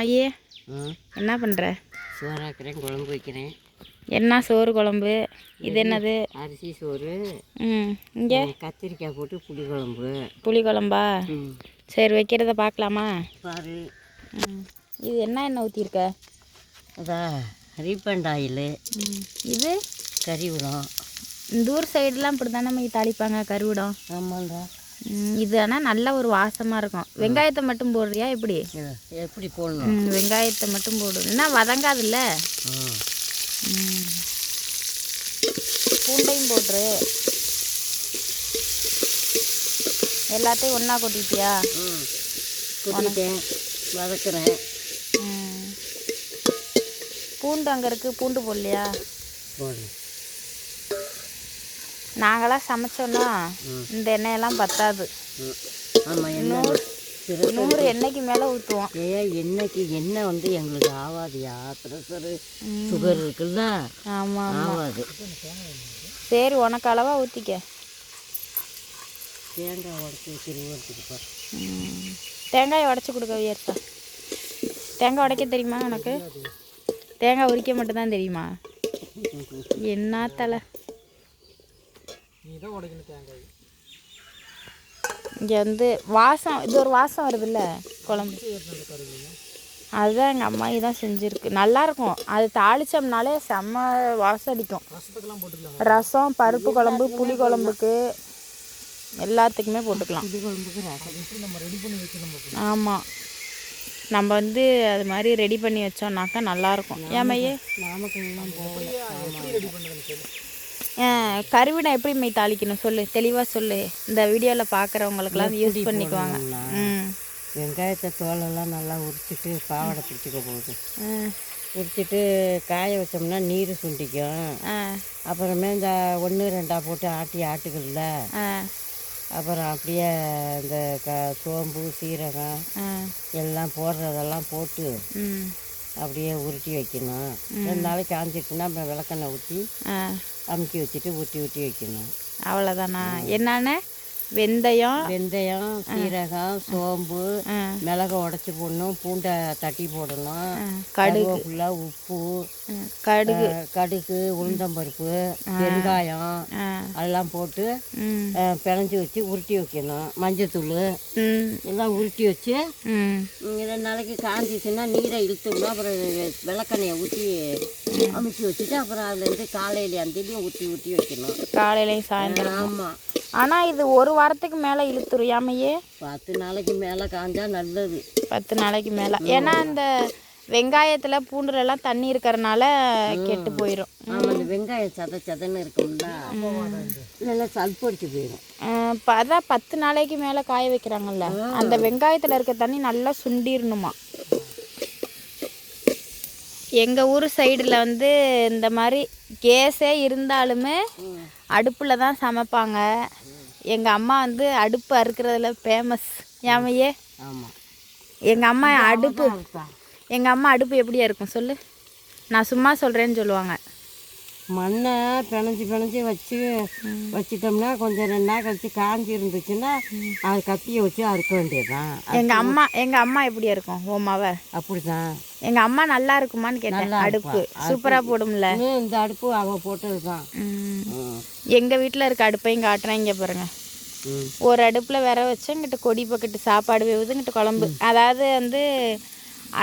மையே ம் என்ன பண்ணுற சோறாக்குறேன் குழம்பு வைக்கிறேன். என்ன சோறு குழம்பு? இது என்னது? அரிசி சோறு. ம் இங்கே? கத்திரிக்காய் போட்டு புளி குழம்பு. புளி குழம்பா? சரி வைக்கிறத பார்க்கலாமா பாரு. இது என்ன எண்ணெய் ஊற்றிருக்க அதான் ரீஃபண்ட் ஆயில். இது? கறிவிடும். இந்த ஊர் சைடுலாம் இப்படி தானே தாளிப்பாங்க கருவிடம் ஆமாண்டா. இது ஆனால் நல்ல ஒரு வாசமாக இருக்கும். வெங்காயத்தை மட்டும் போடுறியா எப்படி? எப்படி போடணும்? வெங்காயத்தை மட்டும் போடு. என்ன வதங்காதுல்ல. பூண்டையும் போட்டுரு. எல்லாத்தையும் ஒன்றா கொட்டிட்டியா? கொட்டிட்டேன். வதக்குறேன். பூண்டு அங்கே இருக்குது பூண்டு போடலையா? போடு. நாங்களாம் சமைச்சோன்னா. இந்த எண்ணெயெல்லாம் பத்தாது. சிறு நூறு எண்ணெய்க்கு மேலே ஊற்றுவோம் ஏ எண்ணெய்க்கு எண்ணெய் வந்து எங்களுக்கு ஆகாதியா ப்ரெஷரு சுகர் இருக்குல்ல? ஆமாம் ஆகாது சரி உனக்கு அளவாக ஊற்றிக்க தேங்காய் உடச்சி திருவறதுக்குப்பா ம். தேங்காயை உடச்சி கொடுக்க வியர்த்தா. தேங்காய் உடைக்க தெரியுமா உனக்கு? தேங்காய் உரிக்க மட்டும்தான் தெரியுமா? என்ன தலை? இங்கே வந்து வாசம் இது ஒரு வாசம் வருதுல்ல குழம்பு. அதுதான் எங்கள் அம்மா தான் செஞ்சுருக்கு. நல்லாயிருக்கும் அது தாளிச்சோம்னாலே செம்ம வாசம் அடிக்கும். ரசம் பருப்பு குழம்பு புளி குழம்புக்கு எல்லாத்துக்குமே போட்டுக்கலாம். ஆமாம் நம்ம வந்து அது மாதிரி ரெடி பண்ணி வச்சோம்னாக்கா நல்லாயிருக்கும் ஏமையே நாமக்கல்லாம் போகல கருவிடம் எப்படி மெய் தாளிக்கணும் சொல்லு? தெளிவாக சொல்லு. இந்த வீடியோவில் பார்க்குறவங்களுக்குலாம் யூஸ் பண்ணிக்குவாங்க. வெங்காயத்தை தோலெல்லாம் நல்லா உரிச்சிட்டு பாவாடை பிடிச்சிக்க போகுது. உரிச்சிட்டு காய வச்சோம்னா நீர் சுண்டிக்கும். அப்புறமே இந்த ஒன்று ரெண்டா போட்டு ஆட்டி ஆட்டுக்கல்ல? அப்புறம் அப்படியே இந்த க சோம்பு சீரகம் எல்லாம் போடுறதெல்லாம் போட்டு அப்படியே உருட்டி வைக்கணும். ரெண்டு நாளைக்கு காஞ்சிட்டுனா விளக்கெண்ணெய் ஊற்றி அமுக்கி வச்சுட்டு ஊற்றி ஊற்றி வைக்கணும். அவ்வளோதானா என்னன்னு? வெந்தயம் வெந்தயம் சீரகம் சோம்பு மிளகை உடச்சி போடணும் பூண்டை தட்டி போடணும் கடுகு. உப்பு கடுகு. கடுகு உளுந்தம்பருப்பு வெங்காயம் ஆ. அதெல்லாம் போட்டு பிணைஞ்சு வச்சு உருட்டி வைக்கணும். மஞ்சத்தூள். எல்லாம் உருட்டி வச்சு ரெண்டு நாளைக்கு காஞ்சிச்சுன்னா நீரை இழுத்துடணும் அப்புறம் விளக்கெண்ணெயை ஊற்றி அமுக்கி வச்சுட்டு அப்புறம் அதுலேருந்து காலையில அந்தலையும் ஊற்றி ஊற்றி வைக்கணும். காலையிலையும் சாயந்தரம். ஆமாம் ஆனால் இது ஒரு வாரத்துக்கு மேலே இழுத்துரும் ஏமையே பத்து நாளைக்கு மேலே காஞ்சா நல்லது. பத்து நாளைக்கு மேலே. ஏன்னா இந்த வெங்காயத்தில் பூண்டுலலாம் தண்ணி இருக்கிறனால கெட்டு போயிடும் ஆமாம் இந்த வெங்காயம் சத சதன்னு இருக்கும்ல. இல்லைன்னா சல்படிச்சு போயிடும் அதான் பத்து நாளைக்கு மேலே காய வைக்கிறாங்கல்ல. அந்த வெங்காயத்தில் இருக்க தண்ணி நல்லா சுண்டிரணுமா? எங்கள் ஊர் சைடில் வந்து இந்த மாதிரி கேஸே இருந்தாலுமே அடுப்பில் தான் சமைப்பாங்க. எங்கள் அம்மா வந்து அடுப்பு அறுக்கிறதுல ஃபேமஸ் ஏமையே. எங்கள் அம்மா அடுப்பு எங்கள் அம்மா அடுப்பு எப்படியா இருக்கும் சொல்லு? நான் சும்மா சொல்கிறேன்னு சொல்லுவாங்க. மண்ணை பிணைஞ்சு பிணைஞ்சு வச்சு வச்சிட்டோம்னா கொஞ்சம் ரெண்டு நாள் கழிச்சு காஞ்சி இருந்துச்சுன்னா அது கத்தியை வச்சு அறுக்க வேண்டியதுதான். எங்கள் அம்மா எங்கள் அம்மா எப்படியா இருக்கும் ஓமாவை அப்படி தான் எங்கள் அம்மா நல்லா இருக்குமான்னு கேட்டேன். அடுப்பு. சூப்பராக போடும்ல. இந்த அடுப்பு அவள் போட்டது தான். எங்கள் வீட்டில் இருக்க அடுப்பையும் காட்டுறேன் இங்கே பாருங்க. ஒரு அடுப்பில் விற வச்சு இங்கிட்ட கொடி பக்கெட்டு சாப்பாடு வேவுது இங்கிட்ட குழம்பு. அதாவது வந்து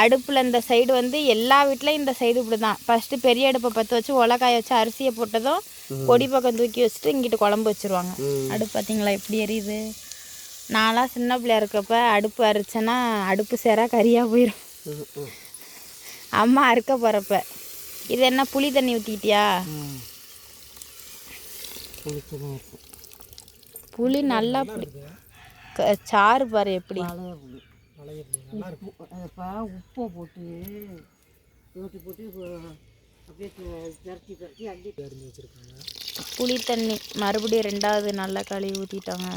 அடுப்பில் இந்த சைடு வந்து எல்லா வீட்லேயும் இந்த சைடு இப்படி தான் ஃபஸ்ட்டு பெரிய அடுப்பை பற்ற வச்சு உலக்காய வச்சு அரிசியை போட்டதும் கொடி பக்கம் தூக்கி வச்சுட்டு இங்கிட்டு குழம்பு வச்சுருவாங்க. அடுப்பு பார்த்தீங்களா எப்படி எரியுது? நான்லாம் சின்ன பிள்ளையா இருக்கப்ப அடுப்பு அரிச்சேன்னா அடுப்பு சேரா கறியாக போயிடும் அம்மா அறுக்க போகிறப்ப இது என்ன புளி தண்ணி ஊற்றிக்கிட்டியா புளி நல்லா புளி. க- சாறு பாரு எப்படி. உப்பு போட்டு புளி தண்ணி மறுபடியும் ரெண்டாவது நல்லா கழுவி ஊற்றிட்டாங்க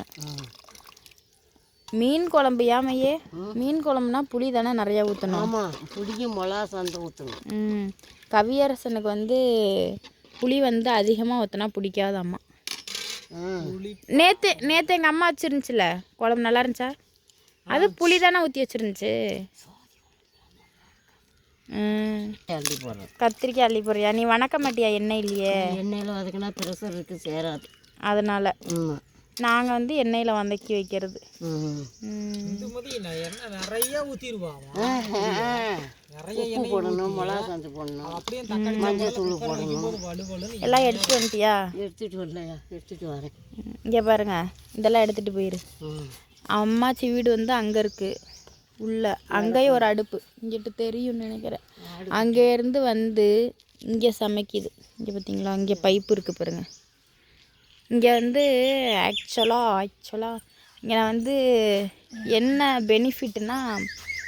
மீன் குழம்பு ஏமையே. மீன் குழம்புனா புளி தானே நிறையா ஊற்றணும் ஆமாம் புளியும் மிளகா சந்தை ஊற்றணும் ம் கவியரசனுக்கு வந்து புளி வந்து அதிகமாக ஊற்றினா பிடிக்காது அம்மா. ம் நேற்று நேற்று எங்கள் அம்மா வச்சிருந்துச்சுல குழம்பு நல்லா இருந்துச்சா? அது புளி தானே ஊற்றி வச்சிருந்துச்சு. கத்திரிக்காய் அள்ளி போறியா நீ வணக்க மாட்டியா எண்ணெய் இல்லையே. எண்ணெயில் வதக்கினா ப்ரெஷர் இருக்குது சேராது. அதனால். நாங்கள் வந்து எண்ணெயில் வதக்கி வைக்கிறது. நிறைய ஊற்றிடுவான் நிறைய உப்பு போடணும் மிளகா சாந்து போடணும். அப்படியே தக்காளி மஞ்சள் தூள் போடணும். எல்லாம் எடுத்துட்டு வந்துட்டியா? எடுத்துகிட்டு வரலையா எடுத்துகிட்டு வரேன். இங்கே பாருங்க இதெல்லாம் எடுத்துகிட்டு போயிரு. அம்மாச்சி வீடு வந்து அங்கே இருக்குது உள்ள அங்கேயும் ஒரு அடுப்பு. இங்கிட்டு தெரியும்னு நினைக்கிறேன். அங்கேருந்து வந்து இங்கே சமைக்குது. இங்கே பார்த்தீங்களா இங்கே பைப்பு இருக்குது பாருங்க. இங்கே வந்து ஆக்சுவலாக ஆக்சுவலாக இங்கே வந்து என்ன பெனிஃபிட்னா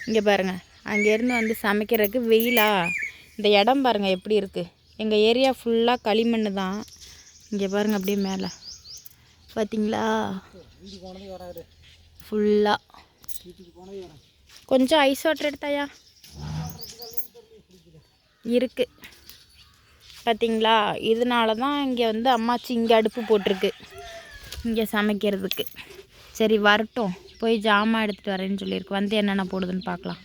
இங்கே பாருங்க. அங்கேருந்து வந்து சமைக்கிறதுக்கு வெயிலா? இந்த இடம் பாருங்கள் எப்படி இருக்குது எங்கள் ஏரியா ஃபுல்லாக களிமண் தான். இங்கே பாருங்க அப்படியே மேலே. பார்த்தீங்களா ஃபுல்லாக கொஞ்சம் ஐஸ் வாட்டர் எடுத்தாயா? இருக்குது பார்த்தீங்களா? இதனால தான் இங்கே வந்து அம்மாச்சி இங்கே அடுப்பு போட்டிருக்கு. இங்கே சமைக்கிறதுக்கு. சரி வரட்டும். போய் ஜாமான் எடுத்துகிட்டு வரேன்னு சொல்லியிருக்கு. வந்து என்னென்ன போடுதுன்னு பார்க்கலாம்.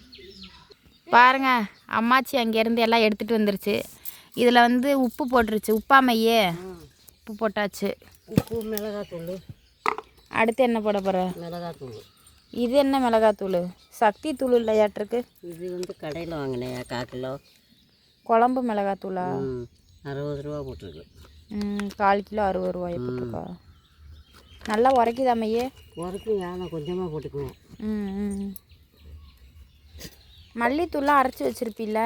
பாருங்க அம்மாச்சி அங்கேருந்து எல்லாம் எடுத்துகிட்டு வந்துருச்சு. இதில் வந்து உப்பு போட்டுருச்சு. உப்பாமையே உப்பு போட்டாச்சு. உப்பு மிளகாத்தூள். அடுத்து என்ன போட போகிற மிளகாத்தூள். இது என்ன மிளகாத்தூள்? சக்தி தூள் இல்லையாட்டிருக்கு. இது வந்து கடையில் வாங்கினேன் கால் கிலோ. குழம்பு மிளகாத்தூளா? அறுபது ரூபா போட்டிருக்கு. கால் கிலோ அறுபது ரூபாய் போட்டிருக்கா? நல்லா உரைக்குதாமையே உரைக்கும் யானை கொஞ்சமாக போட்டுக்குவேன் ம் மல்லித்தூள்லாம் அரைச்சி வச்சிருப்பீல்ல?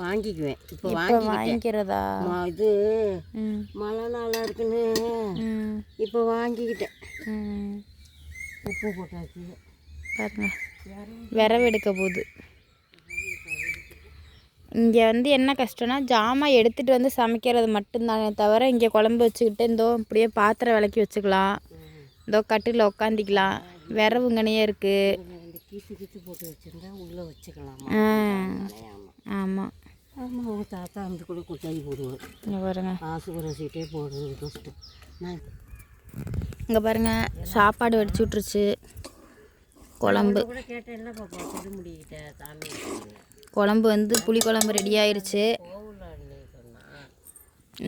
வாங்கிக்குவேன். இப்போ இப்போ வாங்கி வாங்கிக்கிறதா? இது மழை நாளாக இருக்குன்னு இப்போ வாங்கிக்கிட்டேன். உப்பு போட்டாச்சு. பாருங்க. விரவு எடுக்க போகுது. இங்கே வந்து என்ன கஷ்டம்னா ஜாமான் எடுத்துகிட்டு வந்து சமைக்கிறது மட்டும்தானே தவிர இங்கே குழம்பு வச்சுக்கிட்டு இந்தோ இப்படியே பாத்திரம் விளக்கி வச்சுக்கலாம். இதோ கட்டில் உக்காந்திக்கலாம். விரவுங்கனையே இருக்குது போட்டு வச்சுருந்தா உள்ளே வச்சுக்கலாம். ஆமாம் ஆமாம் உங்கள் தாத்தா வந்து கூட கொட்டாயி இங்கே பாருங்க. ஆசுபுரம் சீட்டே போடுறது கஷ்டம். நான் இங்கே பாருங்க சாப்பாடு வடிச்சு விட்ருச்சு குழம்பு. கூட கேட்டேன் இல்லை பாப்பா முடியிட்ட சாமி. குழம்பு வந்து புளி குழம்பு ரெடி ஆயிடுச்சு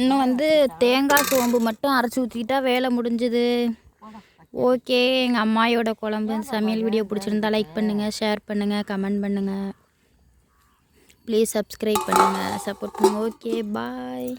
இன்னும் வந்து தேங்காய் சோம்பு மட்டும் அரைச்சி ஊற்றிக்கிட்டா வேலை முடிஞ்சுது. ஓகே எங்கள் அம்மாயோட குழம்பு சமையல் வீடியோ பிடிச்சிருந்தா லைக் பண்ணுங்கள் ஷேர் பண்ணுங்கள் கமெண்ட் பண்ணுங்கள் ப்ளீஸ் சப்ஸ்கிரைப் பண்ணுங்கள் சப்போர்ட் பண்ணுங்கள் ஓகே பாய்